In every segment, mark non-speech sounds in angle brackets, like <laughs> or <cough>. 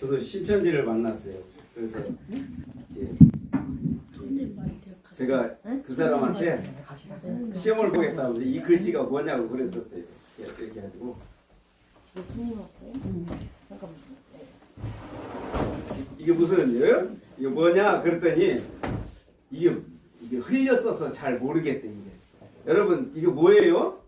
저도 신천지를 만났어요. 그래서 이제 제가 그 사람한테 시험을 보겠다고 이 글씨가 뭐냐고 그랬었어요. 이렇게 가지고 이게 무슨 예? 이게 뭐냐 그랬더니 이게 이게 흘렸어서 잘 모르겠대 이게. 여러분 이게 뭐예요?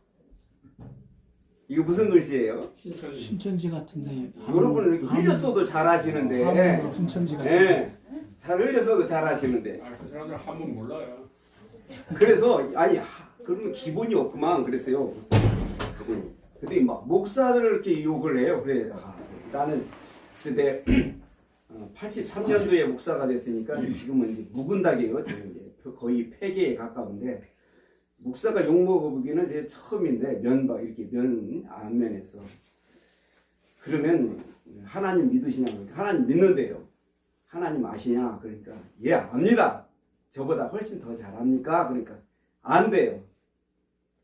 이게 무슨 글씨예요? 신천지 신천지 같은데 여러분 이렇게 흘렸어도 잘 하시는데. 한문으로 신천지 같은데 예. 잘 흘려서도 잘 하시는데. 아 그 사람들 한번 몰라요 그래서 아니 하, 그러면 기본이 없구만 그랬어요. 그랬더니, 그랬더니 막 목사들을 이렇게 욕을 해요. 그래 아, 나는 그때 83년도에 <clears throat> 목사가 됐으니까 지금은 이제 묵은닥이에요. 저는 이제 거의 폐계에 가까운데 목사가 욕 먹어보기는 제 처음인데 면박 이렇게 면 안면에서 그러면 하나님 믿으시냐고 하나님 믿는데요. 하나님 아시냐 그러니까 예 압니다. 저보다 훨씬 더 잘합니까? 그러니까 안 돼요.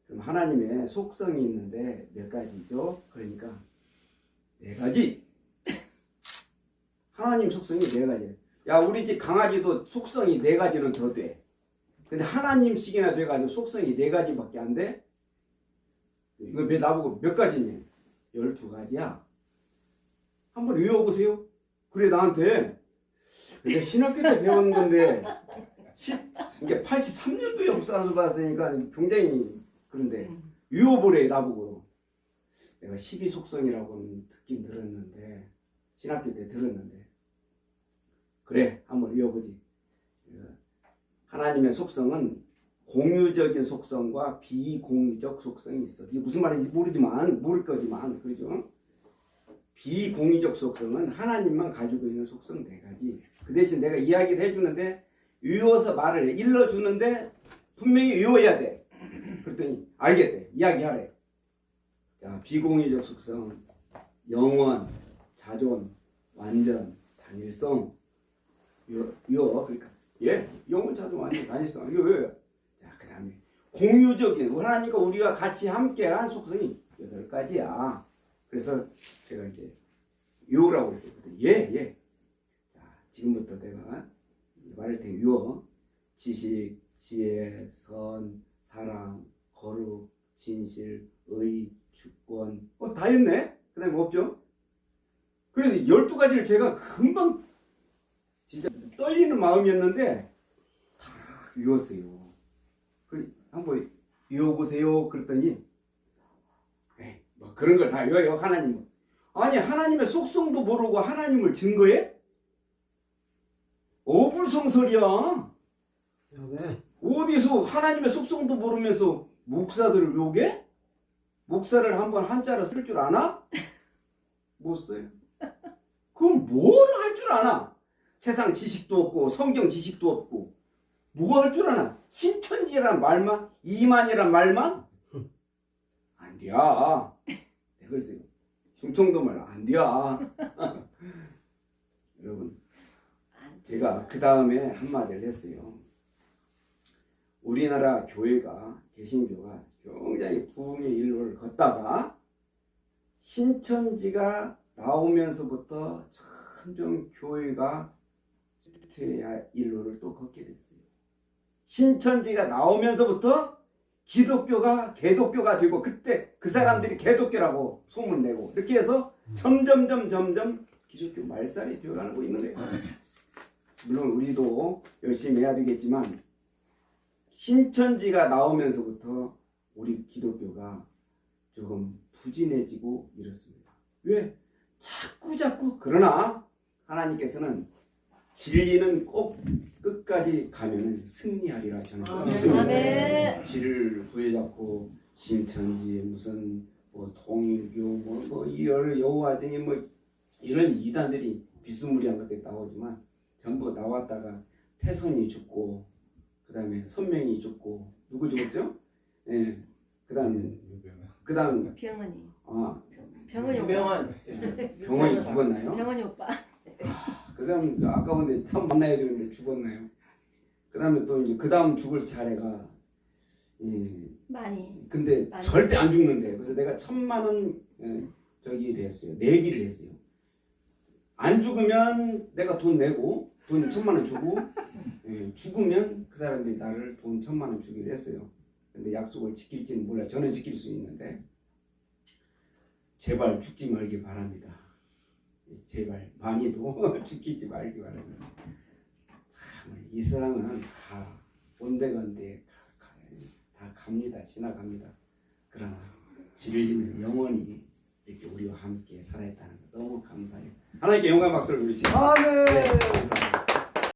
그럼 하나님의 속성이 있는데 몇 가지죠? 그러니까 네 가지. 하나님 속성이 네 가지. 야 우리 집 강아지도 속성이 네 가지는 더 돼. 근데 하나님씩이나 돼가지고 속성이 네 가지밖에 안 돼? 이거 왜 나보고 몇 가지니? 열두 가지야. 한번 외워보세요. 그래 나한테 근데 신학교 때 배운 건데 10, 이게 83년도에 목사서 봤으니까 굉장히 그런데 유효보래 나보고 내가 12 속성이라고는 듣긴 들었는데 신학교 때 들었는데 그래 한번 외워보지 그 하나님의 속성은 공유적인 속성과 비공유적 속성이 있어 이게 무슨 말인지 모르지만 모를 거지만 그죠 비공유적 속성은 하나님만 가지고 있는 속성 네 가지 그 대신 내가 이야기를 해주는데 외워서 말을 해. 일러주는데 분명히 외워야 돼. 그랬더니 알겠대. 이야기하래. 자, 비공의적 속성, 영원, 자존, 완전, 단일성. 요, 요, 그러니까 예, 영원, 자존, 완전, 단일성. 요, 요. 자, 그 다음에 공유적인 하나님과 우리가 같이 함께한 속성이 여덟 가지야. 그래서 제가 이제 요라고 했어요. 예, 예. 자, 지금부터 내가 말을 테 유어 지식, 지혜, 선, 사랑, 거룩, 진실, 의, 주권 어 다 했네? 그 다음에 뭐 없죠? 그래서 12가지를 제가 금방 진짜 떨리는 마음이었는데 다 외웠어요 그 한번 외워보세요 그랬더니 에이 뭐 그런 걸다 외워요 하나님 아니 하나님의 속성도 모르고 하나님을 증거해? 어불성설이야. 네. 어디서 하나님의 속성도 모르면서 목사들을 욕해? 목사를 한번 한자로 쓸 줄 아나? 못 써요. 그럼 뭘 할 줄 아나? 세상 지식도 없고 성경 지식도 없고 뭐 할 줄 아나? 신천지란 말만 이만이란 말만 안 돼. 내가 있어요. 충청도 말안 돼. <laughs> 여러분 제가 그 다음에 한마디를 했어요. 우리나라 교회가 개신교가 굉장히 부흥의 일로를 걷다가 신천지가 나오면서부터 점점 교회가 쇠퇴의 일로를 또 걷게 됐어요. 신천지가 나오면서부터 기독교가 개독교가 되고 그때 그 사람들이 개독교라고 소문내고 이렇게 해서 점점점 점점 기독교 말살이 되어가는 거 있는 거예요. 물론 우리도 열심히 해야 되겠지만 신천지가 나오면서부터 우리 기독교가 조금 부진해지고 이렇습니다. 왜? 자꾸 자꾸 그러나 하나님께서는 진리는 꼭 끝까지 가면은 승리하리라 저는 아멘. 믿습니다. 아멘. 지를 부여잡고 신천지 무슨 뭐 통일교 뭐, 뭐 이런 여호와쟁이 뭐 이런 이단들이 비스무리한 것들이 나오지만 전부 나왔다가 태선이 죽고 그다음에 선명이 죽고 누구 죽었죠? 예. 그다음 그다음 병원이. 아 병원이. 유명한 병원이 죽었나요? 병원이 오빠. 그 사람 아까 본데 한 만나야 되는데 죽었나요? 그 다음에 또 이제 그 다음 죽을 차례가 예. 많이. 근데 많이. 절대 안 죽는데 그래서 내가 천만 원 예, 저기를 했어요 내기를 했어요 안 죽으면 내가 돈 내고 돈 천만 원 주고 예, 죽으면 그 사람들이 나를 돈 천만 원 주기로 했어요. 근데 약속을 지킬지는 몰라. 저는 지킬 수 있는데 제발 죽지 말기 바랍니다. 제발 많이도 <laughs> 죽이지 말기 바랍니다. 참, 이 세상은 다 온데간데 가- 가- 다 갑니다. 지나갑니다. 그러나 진리는 영원히 이렇게 우리와 함께 살아있다는 거 너무 감사해요. 하나님께 영광 박수를 드리시죠. 아멘. 네.